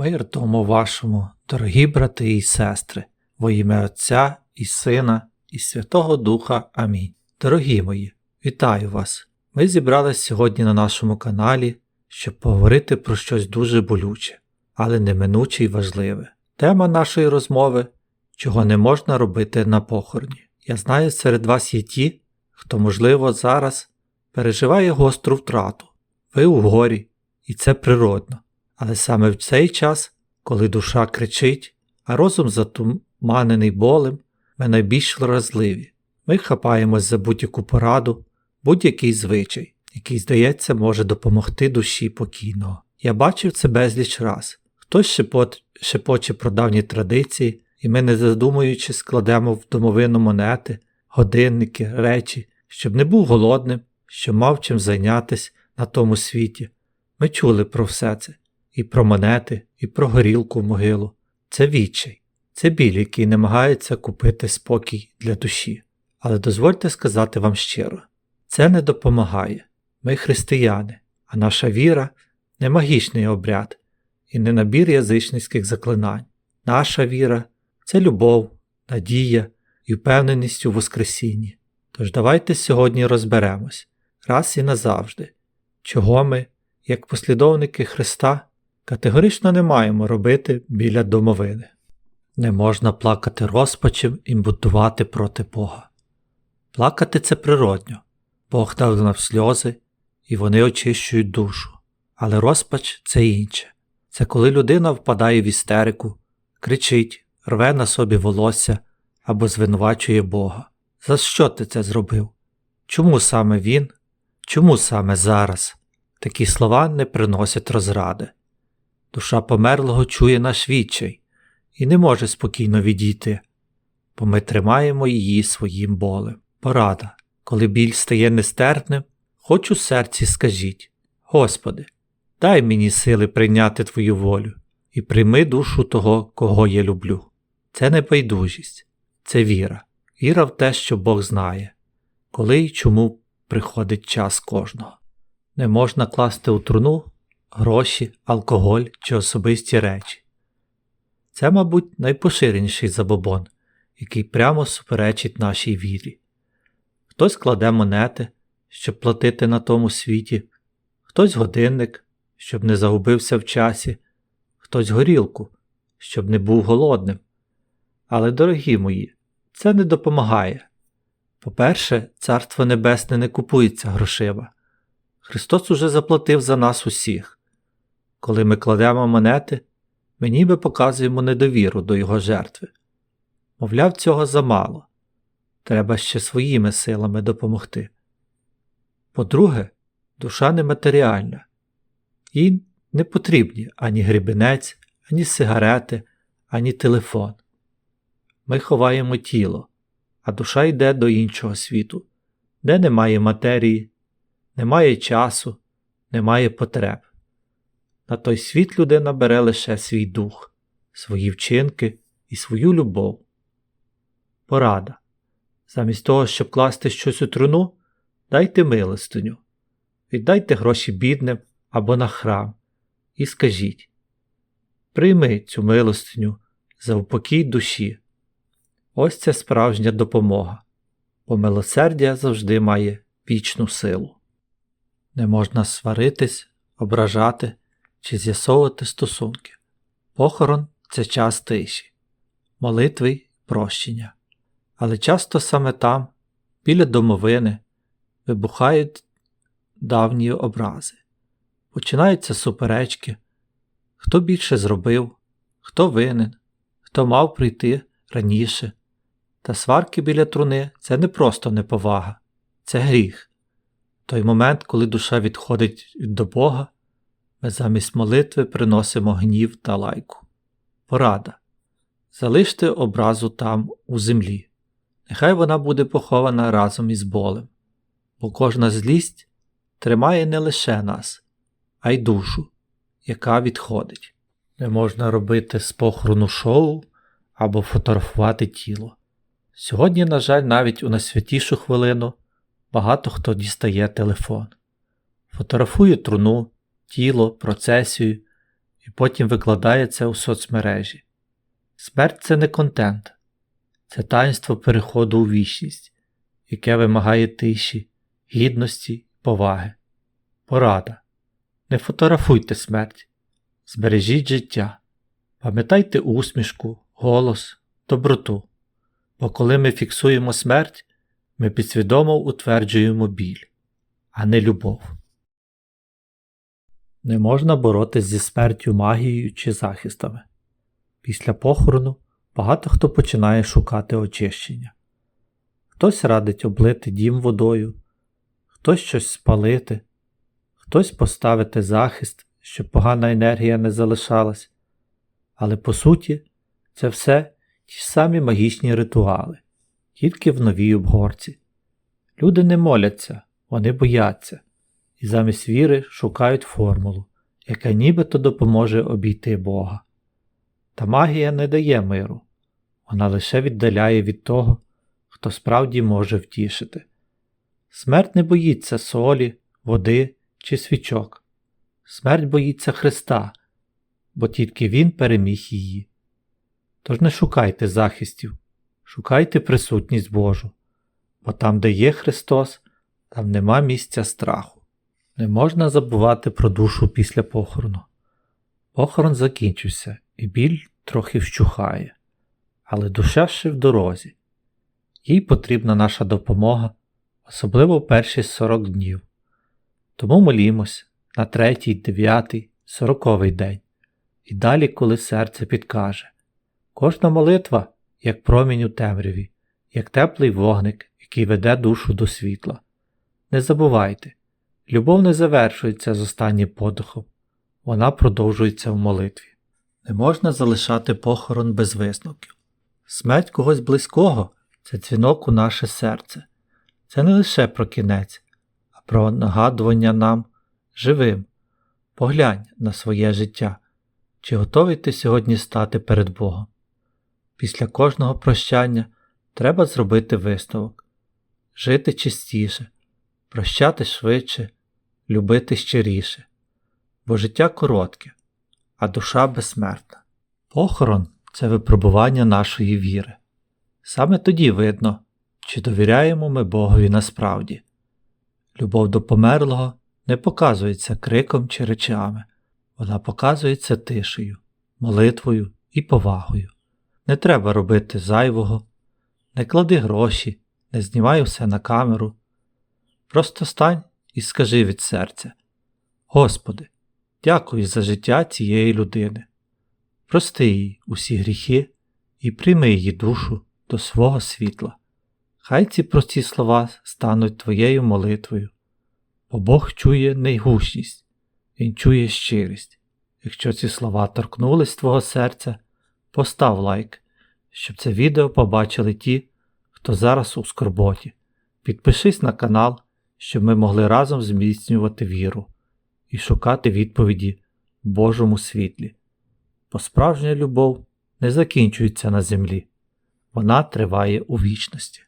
Мир тому вашому, дорогі брати і сестри, во ім'я Отця і Сина, і Святого Духа. Амінь. Дорогі мої, вітаю вас! Ми зібрались сьогодні на нашому каналі, щоб поговорити про щось дуже болюче, але неминуче й важливе. Тема нашої розмови чого не можна робити на похороні. Я знаю, серед вас є ті, хто, можливо, зараз переживає гостру втрату. Ви у горі, і це природно. Але саме в цей час, коли душа кричить, а розум затуманений болем, ми найбільш вразливі. Ми хапаємось за будь-яку пораду, будь-який звичай, який, здається, може допомогти душі покійного. Я бачив це безліч раз. Хтось шепот, шепоче про давні традиції, і ми, не задумуючи, складемо в домовину монети, годинники, речі, щоб не був голодним, щоб мав чим зайнятися на тому світі. Ми чули про все це і про монети, і про горілку в могилу. Це відчай, це біль, який намагається купити спокій для душі. Але дозвольте сказати вам щиро, це не допомагає. Ми християни, а наша віра не магічний обряд і не набір язичницьких заклинань. Наша віра це любов, надія і впевненість у Воскресінні. Тож давайте сьогодні розберемось раз і назавжди, чого ми, як послідовники Христа, категорично не маємо робити біля домовини. Не можна плакати розпачем і бунтувати проти Бога. Плакати це природньо, Бог дав нам сльози, і вони очищують душу. Але розпач це інше. Це коли людина впадає в істерику, кричить, рве на собі волосся або звинувачує Бога. За що ти це зробив? Чому саме він? Чому саме зараз? Такі слова не приносять розради. Душа померлого чує наш відчай і не може спокійно відійти, бо ми тримаємо її своїм болем. Порада, коли біль стає нестерпним, хоч у серці скажіть Господи, дай мені сили прийняти Твою волю і прийми душу того, кого я люблю. Це не байдужість, це віра, віра в те, що Бог знає, коли і чому приходить час кожного. Не можна класти у труну гроші, алкоголь чи особисті речі. Це, мабуть, найпоширеніший забобон, який прямо суперечить нашій вірі. Хтось кладе монети, щоб платити на тому світі, хтось годинник, щоб не загубився в часі, хтось горілку, щоб не був голодним. Але, дорогі мої, це не допомагає. По-перше, Царство Небесне не купується грошима. Христос уже заплатив за нас усіх. Коли ми кладемо монети, ми ніби показуємо недовіру до Його жертви. Мовляв, цього замало. Треба ще своїми силами допомогти. По-друге, душа нематеріальна. Їй не потрібні ані грібенець, ані сигарети, ані телефон. Ми ховаємо тіло, а душа йде до іншого світу, де немає матерії, немає часу, немає потреб. На той світ людина бере лише свій дух, свої вчинки і свою любов. Порада. Замість того, щоб класти щось у труну, дайте милостиню, віддайте гроші бідним або на храм, і скажіть Прийми цю милостиню за упокій душі. Ось це справжня допомога, бо милосердя завжди має вічну силу. Не можна сваритись, ображати чи з'ясовувати стосунки. Похорон це час тиші, молитви й прощення. Але часто саме там, біля домовини, вибухають давні образи, починаються суперечки, хто більше зробив, хто винен, хто мав прийти раніше. Та сварки біля труни це не просто неповага, це гріх. Той момент, коли душа відходить до Бога, ми замість молитви приносимо гнів та лайку. Порада. Залиште образу там, у землі. Нехай вона буде похована разом із болем, бо кожна злість тримає не лише нас, а й душу, яка відходить. Не можна робити з похорону шоу або фотографувати тіло. Сьогодні, на жаль, навіть у найсвятішу хвилину багато хто дістає телефон, фотографує труну, тіло, процесію і потім викладає це у соцмережі. Смерть це не контент, це таїнство переходу у вічність, яке вимагає тиші, гідності, поваги. Порада. Не фотографуйте смерть, збережіть життя, пам'ятайте усмішку, голос, доброту. Бо коли ми фіксуємо смерть, ми підсвідомо утверджуємо біль, а не любов. Не можна боротись зі смертю магією чи захистами. Після похорону багато хто починає шукати очищення. Хтось радить облити дім водою, хтось щось спалити, хтось поставити захист, щоб погана енергія не залишалась. Але по суті, це все ті самі магічні ритуали, тільки в новій обгорці. Люди не моляться, вони бояться, і замість віри шукають формулу, яка нібито допоможе обійти Бога. Та магія не дає миру, вона лише віддаляє від того, хто справді може втішити. Смерть не боїться солі, води чи свічок. Смерть боїться Христа, бо тільки Він переміг її. Тож не шукайте захистів, шукайте присутність Божу, бо там, де є Христос, там нема місця страху. Не можна забувати про душу після похорону. Похорон закінчився, і біль трохи вщухає, але душа ще в дорозі. Їй потрібна наша допомога, особливо перші 40 днів. Тому молімось на третій, дев'ятий, сороковий день, і далі, коли серце підкаже. Кожна молитва, як промінь у темряві, як теплий вогник, який веде душу до світла. Не забувайте, любов не завершується з останнім подихом, вона продовжується в молитві. Не можна залишати похорон без висновків. Смерть когось близького це дзвінок у наше серце. Це не лише про кінець, а про нагадування нам живим. Поглянь на своє життя, чи готовий ти сьогодні стати перед Богом. Після кожного прощання треба зробити висновок, жити чистіше, прощати швидше, любити щиріше, бо життя коротке, а душа безсмертна. Похорон це випробування нашої віри. Саме тоді видно, чи довіряємо ми Богові насправді. Любов до померлого не показується криком чи речами, вона показується тишею, молитвою і повагою. Не треба робити зайвого, не клади гроші, не знімай все на камеру. Просто стань і скажи від серця: Господи, дякую за життя цієї людини. Прости їй усі гріхи і прийми її душу до свого світла. Хай ці прості слова стануть твоєю молитвою, бо Бог чує найгучність, Він чує щирість. Якщо ці слова торкнулись твого серця, постав лайк, щоб це відео побачили ті, хто зараз у скорботі. Підпишись на канал, щоб ми могли разом зміцнювати віру і шукати відповіді в Божому світлі. Бо справжня любов не закінчується на землі, вона триває у вічності.